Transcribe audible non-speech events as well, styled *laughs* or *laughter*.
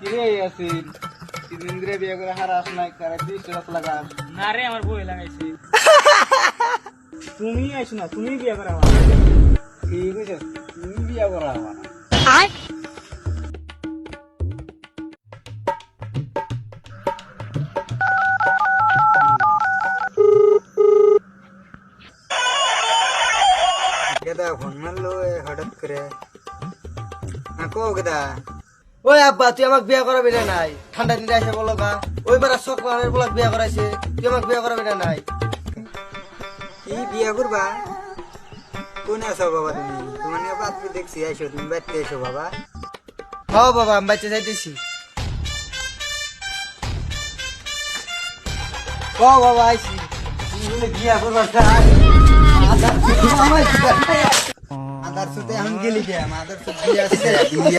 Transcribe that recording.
কিরে আসিল তিন ধরে বিয়ে করে হারাস নাই কারে বিশ টাকা লাগাস? না রে আমার বই লাগাইছে। *laughs* তুমি আইছো না তুমি বিয়ে করা আমার ঠিক আছে তুমি বিয়ে করা আমার গেদা ফোন মারলো এ হঠাৎ করে। হ্যাঁ কো গেদা। ওই আব্বা তুই আমাকে বিয়ে করাবি না নাই? ঠান্ডা দিনে এসে বলো গা। ওই বার সকলের বলাক বিয়ে করাইছে তুই আমাকে বিয়ে করাবি না নাই? কি বিয়া করবা? কোন আছো বাবা তুমি? তোমার নিয়ে বাদ দেখছি আইসো তুমি বাড়তে এসো বাবা। হ বাবা আমি বাচ্চা যাইতেছি। ও বাবা আইছি। বিয়া করবা আদার সুতে আমি গেলি কে আদার সুতে বিয়া